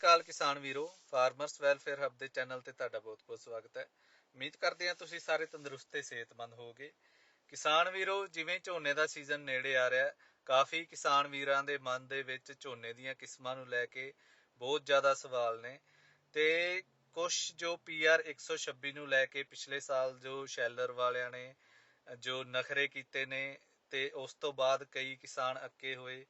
ਅਕਾਲ ਕਿਸਾਨ ਵੀਰੋ farmers welfare hub ਦੇ ਚੈਨਲ ਤੇ ਤੁਹਾਡਾ ਬਹੁਤ-ਬਹੁਤ ਸਵਾਗਤ ਹੈ। ਉਮੀਦ ਕਰਦੇ ਹਾਂ ਤੁਸੀਂ ਸਾਰੇ ਤੰਦਰੁਸਤ ਤੇ ਸਿਹਤਮੰਦ ਹੋਵੋਗੇ। ਕਿਸਾਨ ਵੀਰੋ, ਜਿਵੇਂ ਝੋਨੇ ਦਾ ਸੀਜ਼ਨ ਨੇੜੇ ਆ ਰਿਹਾ ਹੈ, ਕਾਫੀ ਕਿਸਾਨ ਵੀਰਾਂ ਦੇ ਮਨ ਦੇ ਵਿੱਚ ਝੋਨੇ ਦੀਆਂ ਕਿਸਮਾਂ ਨੂੰ ਲੈ ਕੇ ਬਹੁਤ ਜ਼ਿਆਦਾ ਸਵਾਲ ਨੇ। ਤੇ ਕੁਝ ਜੋ ਪੀਆਰ 126 ਨੂੰ ਲੈ ਕੇ ਪਿਛਲੇ ਸਾਲ ਜੋ ਸ਼ੈਲਰ ਵਾਲਿਆਂ ਨੇ, ਜੋ ਨਖਰੇ ਕੀਤੇ ਨੇ, ਤੇ ਉਸ ਤੋਂ ਬਾਅਦ ਕਈ ਕਿਸਾਨ ਅੱਕੇ ਹੋਏ।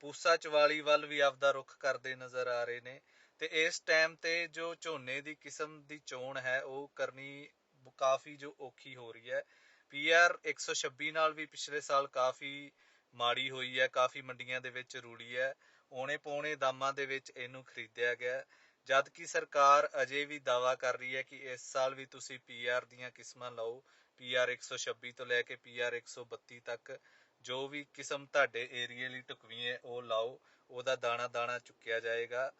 ਪੂਸਾ ਚਵਾਲੀ ਵੱਲ ਵੀ ਆਪਦਾ ਰੁਖ ਕਰਦੇ ਨਜ਼ਰ ਆ ਰਹੇ ਨੇ ਤੇ ਇਸ ਟਾਈਮ ਤੇ ਜੋ ਝੋਨੇ ਦੀ ਕਿਸਮ ਦੀ ਚੋਣ ਹੈ, ਉਹ ਕਰਨੀ ਕਾਫੀ ਜੋ ਔਖੀ ਹੋ ਰਹੀ ਹੈ। ਪੀਆਰ 126 ਨਾਲ ਵੀ ਪਿਛਲੇ ਸਾਲ ਕਾਫੀ ਮਾੜੀ ਹੋਈ ਹੈ, ਕਾਫੀ ਮੰਡੀਆਂ ਦੇ ਵਿੱਚ ਰੂੜੀ ਹੈ। ਓਨੇ ਪੌਣੇ ਦਾਮਾਂ ਦੇ ਵਿੱਚ ਇਹਨੂੰ ਖਰੀਦਿਆ ਗਿਆ ਜਦ ਕਿ ਸਰਕਾਰ ਅਜੇ ਵੀ ਦਾਵਾ ਕਰ ਰਹੀ ਹੈ ਕਿ ਇਸ ਸਾਲ ਵੀ ਤੁਸੀਂ ਪੀਆਰ ਦੀਆਂ ਕਿਸਮਾਂ ਲਓ। ਪੀਆਰ 126 ਤੋਂ ਲੈ ਕੇ ਪੀਆਰ 132 ਤੱਕ ਜੋ ਵੀ ਕਿਸਮ ਤੁਹਾਡੇ ਏਰੀਏ ਲਈ ਟੁਕਵੀ ਹੈ, ਉਹ ਲਾਓ, ਉਹਦਾ ਦਾਣਾ ਦਾਣਾ ਚੁੱਕਿਆ ਜਾਏਗਾ।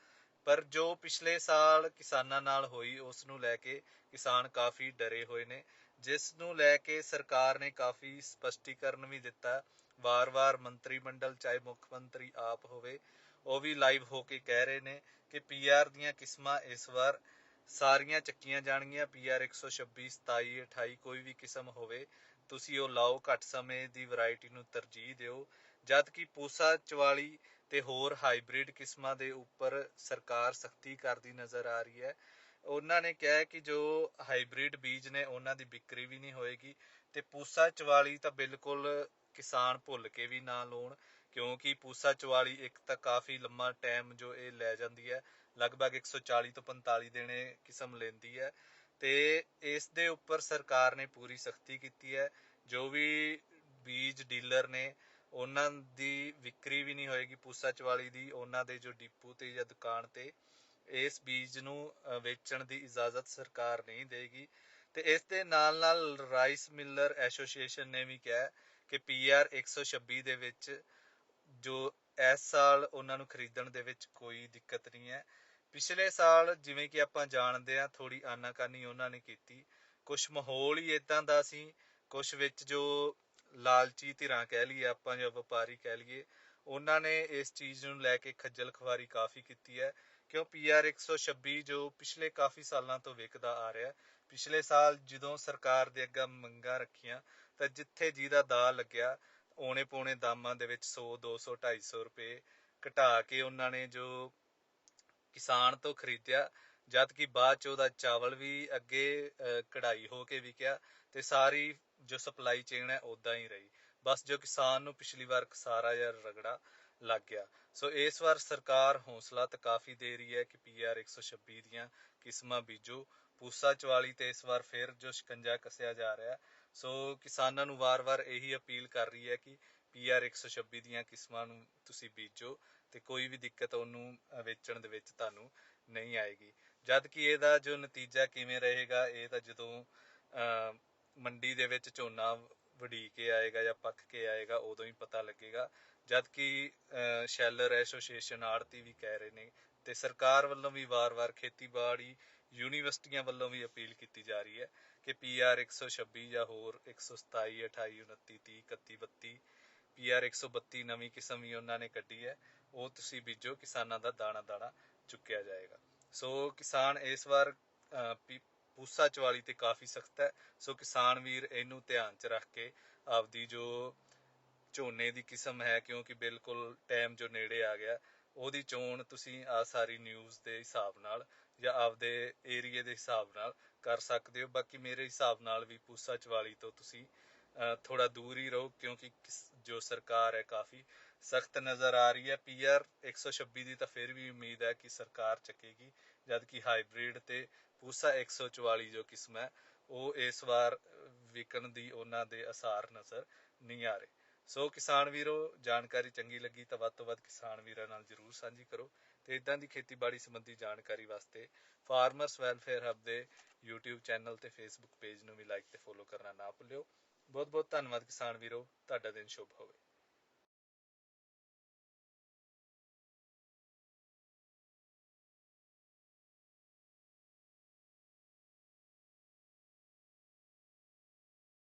ਪਰ ਜੋ ਪਿਛਲੇ ਸਾਲ ਕਿਸਾਨਾਂ ਨਾਲ ਹੋਈ, ਉਸ ਨੂੰ ਲੈ ਕੇ ਕਿਸਾਨ ਕਾਫੀ ਡਰੇ ਹੋਏ ਨੇ। ਜਿਸ ਨੂੰ ਲੈ ਕੇ ਸਰਕਾਰ ਨੇ ਕਾਫੀ ਸਪਸ਼ਟੀਕਰਨ ਵੀ ਦਿੱਤਾ। ਵਾਰ-ਵਾਰ ਮੰਤਰੀ ਮੰਡਲ ਚਾਹੇ ਮੁੱਖ ਮੰਤਰੀ ਆਪ ਹੋਵੇ, ਉਹ ਵੀ ਲਾਈਵ ਹੋ ਕੇ ਕਹਿ ਰਹੇ ਨੇ ਕਿ ਪੀਆਰ ਦੀਆਂ ਕਿਸਮਾਂ ਇਸ ਵਾਰ ਸਾਰੀਆਂ ਚੱਕੀਆਂ ਜਾਣਗੀਆਂ। ਪੀਆਰ 126 27 28 ਕੋਈ ਵੀ ਕਿਸਮ ਹੋਵੇ ਤੁਸੀਂ ਉਹ ਲਾਓ, ਘੱਟ ਸਮੇਂ ਦੀ ਵੈਰਾਈਟੀ ਨੂੰ ਤਰਜੀਹ ਦਿਓ। ਜਦ ਕਿ ਪੂਸਾ 44 ਤੇ ਹੋਰ ਹਾਈਬ੍ਰਿਡ ਕਿਸਮਾਂ ਦੇ ਉੱਪਰ ਸਰਕਾਰ ਸਖਤੀ ਕਰਦੀ ਨਜ਼ਰ ਆ ਰਹੀ ਹੈ। ਉਹਨਾਂ ਨੇ ਕਿਹਾ ਕਿ ਜੋ ਹਾਈਬ੍ਰਿਡ ਬੀਜ ਨੇ, ਉਹਨਾਂ ਦੀ ਵਿਕਰੀ ਵੀ ਨਹੀਂ ਹੋਏਗੀ ਤੇ ਪੂਸਾ 44 ਤਾਂ ਬਿਲਕੁਲ ਕਿਸਾਨ ਭੁੱਲ ਕੇ ਵੀ ਨਾ ਲਾਉਣ, ਕਿਉਂਕਿ ਪੂਸਾ 44 ਇੱਕ ਤਾਂ ਕਾਫੀ ਲੰਮਾ ਟਾਈਮ ਜੋ ਇਹ ਲੈ ਜਾਂਦੀ ਹੈ, ਲਗਭਗ 140 ਤੋਂ 45 ਦਿਨੇ ਕਿਸਮ ਲੈਂਦੀ ਹੈ। ਤੇ ਇਸ ਦੇ ਉੱਪਰ ਸਰਕਾਰ ਨੇ ਪੂਰੀ ਸਖਤੀ ਕੀਤੀ ਹੈ। ਜੋ ਵੀ ਬੀਜ ਡੀਲਰ ਨੇ, ਉਹਨਾਂ ਦੀ ਵਿਕਰੀ ਵੀ ਨਹੀਂ ਹੋਏਗੀ ਪੂਸਾ 44 ਦੀ, ਉਹਨਾਂ ਦੇ ਜੋ ਡਿਪੂ ਤੇ ਜਾਂ ਦੁਕਾਨ ਤੇ, ਇਸ ਬੀਜ ਨੂੰ ਵੇਚਣ ਦੀ ਇਜਾਜ਼ਤ ਸਰਕਾਰ ਨਹੀਂ ਦੇਗੀ। ਤੇ ਇਸ ਦੇ ਨਾਲ ਨਾਲ ਰਾਈਸ ਮਿਲਰ ਐਸੋਸੀਏਸ਼ਨ ਨੇ ਵੀ ਕਿਹਾ ਕਿ ਪੀਆਰ 126 ਦੇ ਵਿੱਚ ਜੋ ਇਸ ਸਾਲ ਉਹਨਾਂ ਨੂੰ ਖਰੀਦਣ ਦੇ ਵਿੱਚ ਕੋਈ ਦਿੱਕਤ ਨਹੀਂ ਹੈ। ਪਿਛਲੇ ਸਾਲ ਜਿਵੇਂ ਕਿ ਆਪਾਂ ਜਾਣਦੇ ਆ ਥੋੜੀ ਆਨਾਕਾਨੀ ਉਹਨਾਂ ਨੇ ਕੀਤੀ। ਕੁਝ ਮਾਹੌਲ ਹੀ ਇਦਾਂ ਦਾ ਸੀ ਕੁਝ ਵਿੱਚ ਜੋ ਲਾਲਚੀ ਧਿਰਾਂ ਕਹਿ ਲਈਏ, ਆਪਾਂ ਜਾਂ ਵਪਾਰੀ ਕਹਿ ਲਈਏ, ਉਹਨਾਂ ਨੇ ਇਸ ਚੀਜ਼ ਨੂੰ ਲੈ ਕੇ ਖੱਜਲ ਖਵਾਰੀ ਕਾਫੀ ਕੀਤੀ ਹੈ। ਕਿਉਂ? ਪੀਆਰ 126 ਜੋ ਪਿਛਲੇ ਕਾਫੀ ਸਾਲਾਂ ਤੋਂ ਵਿਕਦਾ ਆ ਰਿਹਾ ਪਿਛਲੇ ਸਾਲ ਜਦੋਂ ਸਰਕਾਰ ਦੇ ਅੱਗੇ ਮੰਗਾਂ ਰੱਖੀਆਂ, ਤਾਂ ਜਿੱਥੇ ਜਿਹਦਾ ਦਾ ਲੱਗਿਆ ਓਨੇ ਪੋਣੇ ਦਾਮਾਂ ਦੇ ਵਿੱਚ 100 200 250 ਰੁਪਏ ਘਟਾ ਕੇ ਉਹਨਾਂ ਨੇ ਜੋ ਕਿਸਾਨ ਤੋਂ ਖਰੀਦਿਆ, ਜਦ ਕਿ ਬਾਅਦ ਚ ਉਹਦਾ ਚਾਵਲ ਵੀ ਅੱਗੇ ਕਢਾਈ ਹੋ ਕੇ ਵਿਕਿਆ ਤੇ ਸਾਰੀ ਜੋ ਸਪਲਾਈ ਚੇਨ ਹੈ ਉਦਾਂ ਹੀ ਰਹੀ। ਬਸ ਜੋ ਕਿਸਾਨ ਨੂੰ ਪਿਛਲੀ ਵਾਰ ਖਸਾਰਾ ਜਾਂ ਰਗੜਾ ਲੱਗ ਗਿਆ। ਸੋ ਇਸ ਵਾਰ ਸਰਕਾਰ ਹੌਸਲਾ ਤਾਂ ਕਾਫੀ ਦੇ ਰਹੀ ਹੈ ਕਿ ਪੀਆਰ 126 ਦੀਆਂ ਕਿਸਮਾਂ ਬੀਜੋ। ਪੂਸਾ 44 ਤੇ ਇਸ ਵਾਰ ਫਿਰ ਜੋ ਸ਼ਿਕੰਜਾ ਕਸਿਆ ਜਾ ਰਿਹਾ। ਸੋ ਕਿਸਾਨਾਂ ਨੂੰ ਵਾਰ-ਵਾਰ ਇਹੀ ਅਪੀਲ ਕਰ ਰਹੀ ਹੈ ਕਿ ਪੀਆਰ 126 ਦੀਆਂ ਕਿਸਮਾਂ ਨੂੰ ਤੁਸੀਂ ਬੀਜੋ ਤੇ ਕੋਈ ਵੀ ਦਿੱਕਤ ਉਹਨੂੰ ਵੇਚਣ ਦੇ ਵਿੱਚ ਤੁਹਾਨੂੰ ਨਹੀਂ ਆਏਗੀ। ਜਦ ਕਿ ਇਹਦਾ ਜੋ ਨਤੀਜਾ ਕਿਵੇਂ ਰਹੇਗਾ, ਇਹ ਤਾਂ ਜਦੋਂ ਮੰਡੀ ਦੇ ਵਿੱਚ ਝੋਨਾ ਵੜੀ ਕੇ ਆਏਗਾ ਜਾਂ ਪੱਕ ਕੇ ਆਏਗਾ, ਉਦੋਂ ਹੀ ਪਤਾ ਲੱਗੇਗਾ। ਜਦ ਕਿ ਸ਼ੈਲਰ ਐਸੋਸੀਏਸ਼ਨ ਆੜਤੀ ਵੀ ਕਹਿ ਰਹੇ ਨੇ ਤੇ ਸਰਕਾਰ ਵੱਲੋਂ ਵੀ ਵਾਰ-ਵਾਰ ਖੇਤੀਬਾੜੀ ਯੂਨੀਵਰਸਿਟੀਆਂ ਵੱਲੋਂ ਵੀ ਅਪੀਲ ਕੀਤੀ ਜਾ ਰਹੀ ਹੈ ਕਿ ਪੀਆਰ 126 ਜਾਂ ਹੋਰ 127 28 29 30 31 32 ਪੀਆਰ 132 ਨਵੀਂ ਕਿਸਮ ਵੀ ਉਹਨਾਂ ਨੇ ਕੱਢੀ ਹੈ, ਉਹ ਤੁਸੀਂ ਬੀਜੋ, ਕਿਸਾਨਾਂ ਦਾ ਦਾਣਾ ਦਾਣਾ ਚੁੱਕਿਆ ਜਾਏਗਾ। ਸੋ ਕਿਸਾਨ ਇਸ ਵਾਰ ਪੂਸਾ ਚਵਾਲੀ ਤੇ ਕਾਫੀ ਸਖਤ ਹੈ। ਸੋ ਕਿਸਾਨ ਵੀਰ ਇਹਨੂੰ ਧਿਆਨ 'ਚ ਰੱਖ ਕੇ ਆਪਦੀ ਜੋ ਝੋਨੇ ਦੀ ਕਿਸਮ ਹੈ, ਕਿਉਂਕਿ ਬਿਲਕੁਲ ਟਾਈਮ ਜੋ ਨੇੜੇ ਆ ਗਿਆ, ਉਹਦੀ ਚੋਣ ਤੁਸੀਂ ਆ ਸਾਰੀ ਨਿਊਜ਼ ਦੇ ਹਿਸਾਬ ਨਾਲ ਜਾਂ ਆਪਦੇ ਏਰੀਏ ਦੇ ਹਿਸਾਬ ਨਾਲ ਕਰ ਸਕਦੇ ਹੋ। ਬਾਕੀ ਮੇਰੇ ਹਿਸਾਬ ਨਾਲ ਵੀ ਪੂਸਾ ਚਵਾਲੀ ਤੋਂ ਤੁਸੀਂ ਥੋੜਾ ਦੂਰ ਹੀ ਰਹੋ, ਕਿਉਂਕਿ ਜੋ ਸਰਕਾਰ ਹੈ ਕਾਫੀ ਸਖਤ ਨਜ਼ਰ ਆ ਰਹੀ ਹੈ। ਪੀਆਰ 126 ਦੀ ਤਾਂ ਫਿਰ ਵੀ ਉਮੀਦ ਹੈ ਕਿ ਸਰਕਾਰ ਚੱਕੇਗੀ ਜਦ ਕਿ ਹਾਈਬ੍ਰਿਡ ਤੇ ਪੂਸਾ 144 ਜੋ ਕਿਸਮ ਹੈ, ਉਹ ਇਸ ਵਾਰ ਵਿਕਣ ਦੀ ਉਹਨਾਂ ਦੇ ਅਸਾਰ ਨਜ਼ਰ ਨਹੀਂ ਆ ਰਹੇ। ਸੋ ਕਿਸਾਨ ਵੀਰੋ, ਜਾਣਕਾਰੀ ਚੰਗੀ ਲੱਗੀ ਤਾਂ ਵੱਧ ਤੋਂ ਵੱਧ ਕਿਸਾਨ ਵੀਰਾਂ ਨਾਲ ਜਰੂਰ ਸਾਂਝੀ ਕਰੋ। ਤੇ ਇਦਾਂ ਦੀ ਖੇਤੀਬਾੜੀ ਸੰਬੰਧੀ ਜਾਣਕਾਰੀ ਵਾਸਤੇ ਫਾਰਮਰਸ ਵੈਲਫੇਅਰ ਹਬ ਦੇ YouTube ਚੈਨਲ ਤੇ Facebook ਪੇਜ ਨੂੰ ਵੀ ਲਾਈਕ ਤੇ ਫੋਲੋ ਕਰਨਾ ਨਾ ਭੁੱਲਿਓ। ਬਹੁਤ ਬਹੁਤ ਧੰਨਵਾਦ ਕਿਸਾਨ ਵੀਰੋ ਤੁਹਾਡਾ ਦਿਨ ਸ਼ੁਭ ਹੋਵੇ।